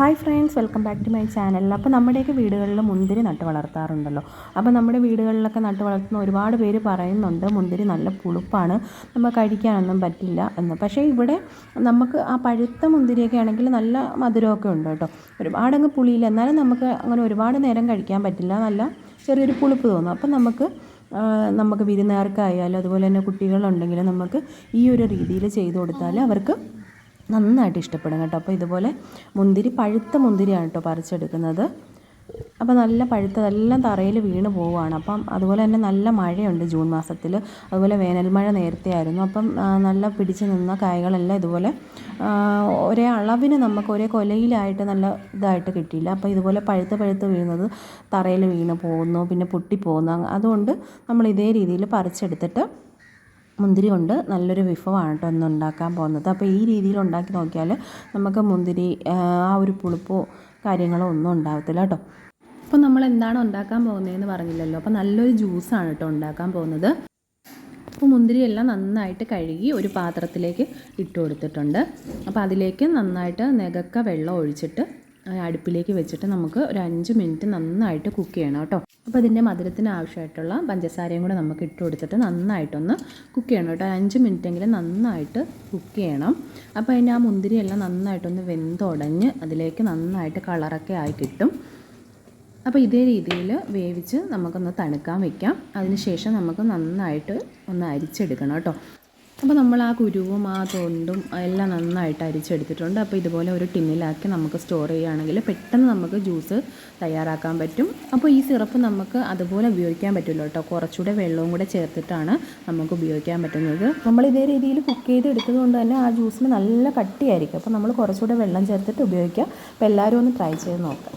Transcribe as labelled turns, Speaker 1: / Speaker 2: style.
Speaker 1: Hi friends welcome back to my channel അപ്പോൾ നമ്മുടെയൊക്കെ വീടുകളിൽ മുന്തിരി നട്ട് വളർത്താറുണ്ടല്ലോ. അപ്പോൾ നമ്മുടെ വീടുകളിലൊക്കെ നട്ട് വളർത്തുന്ന ഒരുപാട് പേര് പറയുന്നുണ്ട് മുന്തിരി നല്ല പുളിപ്പാണ് നമ്മൾ കഴിക്കാനൊന്നും പറ്റില്ല എന്ന്. പക്ഷേ ഇവിടെ നമുക്ക് ആ പഴുത്ത മുന്തിരിയൊക്കെ ആണെങ്കിൽ നല്ല മധുരമൊക്കെ ഉണ്ട് കേട്ടോ. ഒരുപാടങ്ങ് പുളിയില്ല എന്നാലും നമുക്ക് അങ്ങനെ ഒരുപാട് നേരം കഴിക്കാൻ പറ്റില്ല. നല്ല ചെറിയൊരു പുളിപ്പ് തോന്നും. അപ്പം നമുക്ക് നമുക്ക് വിരുന്നുകാർക്കായാലും അതുപോലെ തന്നെ കുട്ടികളുണ്ടെങ്കിലും നമുക്ക് ഈ ഒരു രീതിയിൽ ചെയ്തു കൊടുത്താൽ അവർക്ക് നന്നായിട്ട് ഇഷ്ടപ്പെടും കേട്ടോ. അപ്പോൾ ഇതുപോലെ മുന്തിരി പഴുത്ത മുന്തിരിയാണ് കേട്ടോ പറിച്ചെടുക്കുന്നത്. അപ്പോൾ നല്ല പഴുത്തതെല്ലാം തറയിൽ വീണ് പോവുകയാണ്. അപ്പം അതുപോലെ തന്നെ നല്ല മഴയുണ്ട് ജൂൺ മാസത്തിൽ. അതുപോലെ വേനൽ മഴ നേരത്തെ ആയിരുന്നു. അപ്പം നല്ല പിടിച്ച് നിന്ന കായകളെല്ലാം ഇതുപോലെ ഒരേ അളവിന് നമുക്ക് ഒരേ കൊലയിലായിട്ട് നല്ല ഇതായിട്ട് കിട്ടിയില്ല. അപ്പോൾ ഇതുപോലെ പഴുത്ത് പഴുത്ത് വീഴുന്നത് തറയിൽ വീണ് പോകുന്നു പിന്നെ പൊട്ടിപ്പോകുന്നു. അതുകൊണ്ട് നമ്മൾ ഇതേ രീതിയിൽ പറിച്ചെടുത്തിട്ട് മുന്തിരി കൊണ്ട് നല്ലൊരു വിഭവമാണ് കേട്ടോ ഇന്ന് ഉണ്ടാക്കാൻ പോകുന്നത്. അപ്പോൾ ഈ രീതിയിൽ ഉണ്ടാക്കി നോക്കിയാൽ നമുക്ക് മുന്തിരി ആ, ഒരു പുളിപ്പോ കാര്യങ്ങളോ ഒന്നും ഉണ്ടാകത്തില്ല കേട്ടോ. അപ്പോൾ നമ്മൾ എന്താണ് ഉണ്ടാക്കാൻ പോകുന്നതെന്ന് പറഞ്ഞില്ലല്ലോ. അപ്പോൾ നല്ലൊരു ജ്യൂസാണ് കേട്ടോ ഉണ്ടാക്കാൻ പോകുന്നത്. അപ്പോൾ മുന്തിരിയെല്ലാം നന്നായിട്ട് കഴുകി ഒരു പാത്രത്തിലേക്ക് ഇട്ട് കൊടുത്തിട്ടുണ്ട്. അപ്പോൾ അതിലേക്ക് നന്നായിട്ട് നികക്ക വെള്ളം ഒഴിച്ചിട്ട് അടുപ്പിലേക്ക് വെച്ചിട്ട് നമുക്ക് ഒരു അഞ്ച് മിനിറ്റ് നന്നായിട്ട് കുക്ക് ചെയ്യണം കേട്ടോ. അപ്പോൾ ഇതിന്റെ മധുരത്തിന് ആവശ്യമായിട്ടുള്ള പഞ്ചസാരയും കൂടെ നമുക്ക് ഇട്ട് കൊടുത്തിട്ട് നന്നായിട്ടൊന്ന് കുക്ക് ചെയ്യണം കേട്ടോ. അഞ്ച് മിനിറ്റെങ്കിലും നന്നായിട്ട് കുക്ക് ചെയ്യണം. അപ്പോൾ അതിന്റെ ആ മുന്തിരിയെല്ലാം നന്നായിട്ടൊന്ന് വെന്തുടഞ്ഞ് അതിലേക്ക് നന്നായിട്ട് കളറൊക്കെ ആയി കിട്ടും. അപ്പോൾ ഇതേ രീതിയിൽ വേവിച്ച് നമുക്കൊന്ന് തണുക്കാൻ വെക്കാം. അതിനുശേഷം നമുക്ക് നന്നായിട്ട് ഒന്ന് അരിച്ചെടുക്കണം കേട്ടോ. അപ്പോൾ നമ്മൾ ആ കുരുവും ആ തൊണ്ടും എല്ലാം നന്നായിട്ട് അരിച്ചെടുത്തിട്ടുണ്ട്. അപ്പോൾ ഇതുപോലെ ഒരു ടിന്നിലാക്കി നമുക്ക് സ്റ്റോർ ചെയ്യുകയാണെങ്കിൽ പെട്ടെന്ന് നമുക്ക് ജ്യൂസ് തയ്യാറാക്കാൻ പറ്റും. അപ്പോൾ ഈ സിറപ്പ് നമുക്ക് അതുപോലെ ഉപയോഗിക്കാൻ പറ്റുമല്ലോ കേട്ടോ. കുറച്ചുകൂടെ വെള്ളവും കൂടെ ചേർത്തിട്ടാണ് നമുക്ക് ഉപയോഗിക്കാൻ പറ്റുന്നത്. നമ്മൾ ഇതേ രീതിയിൽ കുക്ക് ചെയ്ത് എടുത്തത് കൊണ്ട് തന്നെ ആ ജ്യൂസിന് നല്ല കട്ടിയായിരിക്കും. അപ്പോൾ നമ്മൾ കുറച്ചുകൂടെ വെള്ളം ചേർത്തിട്ട് ഉപയോഗിക്കാം. അപ്പോൾ എല്ലാവരും ഒന്ന് ട്രൈ ചെയ്ത് നോക്കാം.